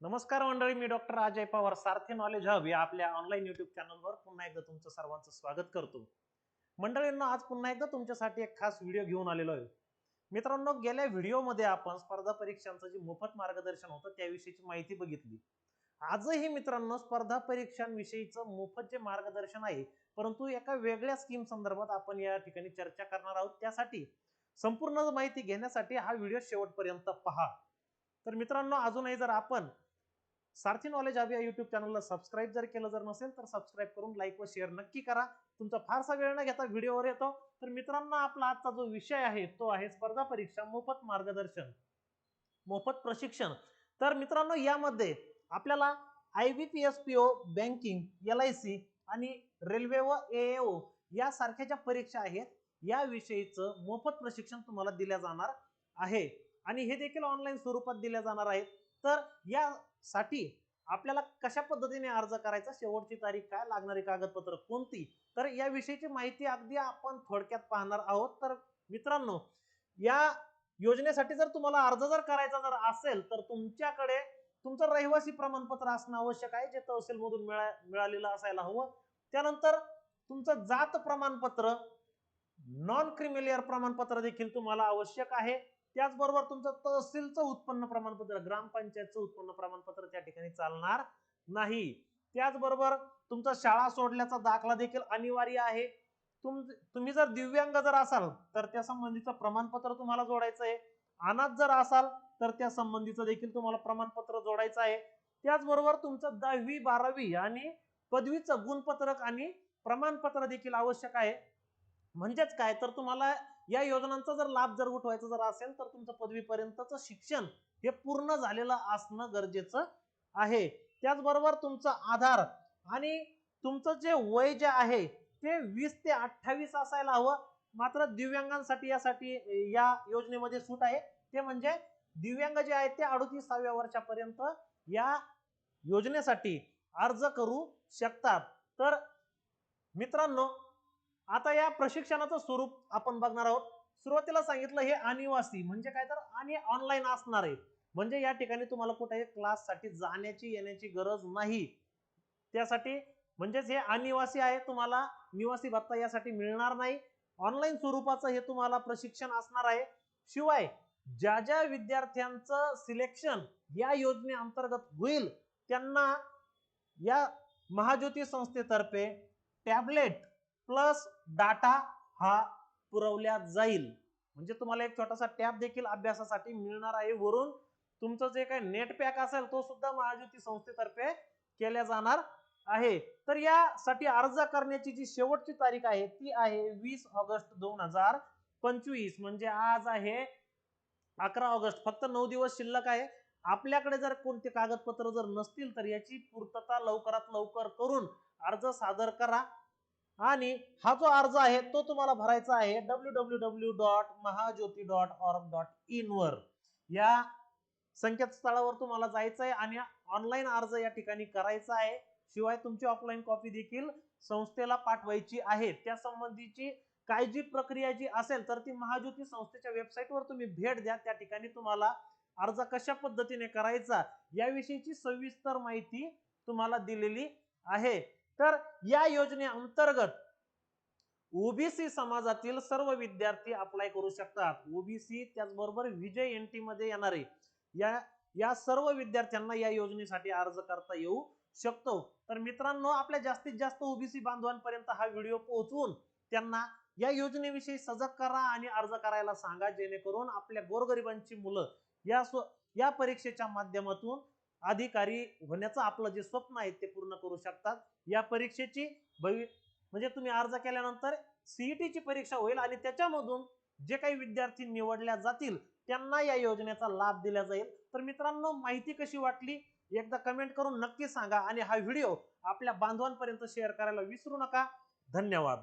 नमस्कार मंडळी मी doctor Ajay Pawar. Sarathi knowledge hub या आपल्या ऑनलाईन युट्यूब चॅनलवर पुन्हा एकदा तुमचं सर्वांचं स्वागत करतो. मंडळींना आज पुन्हा एकदा तुमच्यासाठी एक खास व्हिडिओ घेऊन आलेलो आहे. मित्रांनो गेल्या व्हिडिओमध्ये आपण स्पर्धा परीक्षांचं जे मोफत मार्गदर्शन होतं त्याविषयीची माहिती बघितली. आजही मित्रांनो स्पर्धा परीक्षांविषयीचं मोफत जे मार्गदर्शन आहे परंतु एका वेगळ्या स्कीम संदर्भात आपण या ठिकाणी चर्चा करणार आहोत. त्यासाठी संपूर्ण माहिती घेण्यासाठी हा व्हिडिओ शेवटपर्यंत पहा. तर मित्रांनो अजूनही जर आपण सारथी नॉलेज हवी या युट्यूब चॅनलला सबस्क्राईब जर केलं जर नसेल तर सबस्क्राईब करून लाईक व शेअर नक्की करा. तुमचा फारसा वेळ न घेता व्हिडिओवर येतो. तर मित्रांनो आपला आजचा जो विषय आहे तो आहे स्पर्धा परीक्षा मोफत मार्गदर्शन मोफत प्रशिक्षण. तर मित्रांनो यामध्ये आपल्याला I B P S P O banking L I C आणि रेल्वे व एओ यासारख्या ज्या परीक्षा आहेत. याविषयीचं मोफत प्रशिक्षण तुम्हाला दिल्या जाणार आहे. आणि हे देखील ऑनलाईन स्वरूपात दिल्या जाणार आहेत. तर यासाठी आपल्याला कशा पद्धतीने अर्ज करायचा शेवटची तारीख काय लागणारी कागदपत्र कोणती? तर याविषयीची माहिती अगदी आपण थोडक्यात पाहणार आहोत. तर मित्रांनो या योजनेसाठी जर तुम्हाला अर्ज जर करायचा जर असेल तर तुमच्याकडे तुमचं रहिवासी प्रमाणपत्र असणं आवश्यक आहे जे तहसील मधून मिळा मिळालेलं असायला हवं. त्यानंतर तुमचं जात प्रमाणपत्र नॉन क्रिमिलियर प्रमाणपत्र देखील तुम्हाला आवश्यक आहे. त्याचबरोबर तुमचं तहसीलचं उत्पन्न प्रमाणपत्र ग्रामपंचायतचं उत्पन्न प्रमाणपत्र त्या ठिकाणी चालणार नाही. त्याचबरोबर तुमचा शाळा सोडल्याचा दाखला देखील अनिवार्य आहे. तुम तुम्ही जर दिव्यांग जर असाल तर त्या संबंधीचं प्रमाणपत्र तुम्हाला जोडायचं आहे. अनाथ जर असाल तर त्या संबंधीचं देखील तुम्हाला प्रमाणपत्र जोडायचं आहे. त्याचबरोबर तुमचं दहावी बारावी आणि पदवीचं गुणपत्रक आणि प्रमाणपत्र देखील आवश्यक आहे. म्हणजेच काय? तर तुम्हाला या योजनांचा जर लाभ जर उठवायचा जर असेल तर तुमचं पदवीपर्यंतचं शिक्षण हे पूर्ण झालेलं असणं गरजेचं आहे. त्याचबरोबर तुमचं आधार आणि तुमचं जे वय जे आहे ते वीस ते अठ्ठावीस असायला हवं. मात्र दिव्यांगांसाठी यासाठी या योजनेमध्ये सूट आहे. ते म्हणजे दिव्यांग जे आहेत ते अडतीसाव्या वर्षापर्यंत या योजनेसाठी अर्ज करू शकतात. तर मित्रांनो आता या प्रशिक्षणाचं स्वरूप आपण बघणार आहोत. सुरुवातीला सांगितलं हे अनिवासी म्हणजे काय तर आणि ऑनलाईन असणार आहे. म्हणजे या ठिकाणी तुम्हाला कुठेही क्लाससाठी जाण्याची येण्याची गरज नाही. त्यासाठी म्हणजेच हे अनिवासी आहे तुम्हाला निवासी भत्ता यासाठी मिळणार नाही. ऑनलाईन स्वरूपाचं हे तुम्हाला प्रशिक्षण असणार आहे. शिवाय ज्या ज्या विद्यार्थ्यांचं सिलेक्शन या योजनेअंतर्गत होईल त्यांना या महाज्योती संस्थेतर्फे टॅबलेट प्लस डाटा हा पुरवल्या जाईल. म्हणजे तुम्हाला एक छोटासा टॅब देखील अभ्यासासाठी मिळणार आहे वरून. तुमचं जे काही नेट पॅक असेल तो सुद्धा महाज्योती संस्थेतर्फे केल्या जाणार आहे. तर यासाठी अर्ज करण्याची जी शेवटची तारीख आहे ती आहे वीस ऑगस्ट दोन हजार पंचवीस. म्हणजे आज आहे अकरा ऑगस्ट. फक्त नऊ दिवस शिल्लक आहे. आपल्याकडे जर कोणते कागदपत्र जर नसतील तर याची पूर्तता लवकरात लवकर करून अर्ज सादर करा. आणि हा जो अर्ज आहे तो तुम्हाला भरायचा आहे W W W dot Mahajyoti dot org dot in वर. या संकेतस्थळावर तुम्हाला जायचं आहे आणि ऑनलाईन अर्ज या ठिकाणी करायचा आहे. शिवाय तुमची ऑफलाईन कॉपी देखील संस्थेला पाठवायची आहे. त्या संबंधीची काय जी प्रक्रिया जी असेल तर ती महाज्योती संस्थेच्या वेबसाईटवर तुम्ही भेट द्या. त्या ठिकाणी तुम्हाला अर्ज कशा पद्धतीने करायचा याविषयीची सविस्तर माहिती तुम्हाला दिलेली आहे. तर या योजनेअंतर्गत ओबीसी समाजातील सर्व विद्यार्थी अप्लाय करू शकतात. ओबीसी त्याचबरोबर विजय एन टी मध्ये येणारे या या सर्व विद्यार्थ्यांना या योजनेसाठी अर्ज करता येऊ शकतो. तर मित्रांनो आपल्या जास्तीत जास्त ओबीसी बांधवांपर्यंत हा व्हिडिओ पोहोचवून त्यांना या योजनेविषयी सजग करा आणि अर्ज करायला सांगा जेणेकरून आपल्या गोरगरिबांची मुलं या स्व या परीक्षेच्या माध्यमातून अधिकारी होण्याचं आपलं जे स्वप्न आहे ते पूर्ण करू शकतात. या परीक्षेची भवि म्हणजे तुम्ही अर्ज केल्यानंतर सीईटीची परीक्षा होईल आणि त्याच्यामधून जे काही विद्यार्थी निवडल्या जातील त्यांना या योजनेचा लाभ दिला जाईल. तर मित्रांनो माहिती कशी वाटली? एकदा कमेंट करून नक्की सांगा आणि हा व्हिडिओ आपल्या बांधवांपर्यंत शेअर करायला विसरू नका. धन्यवाद.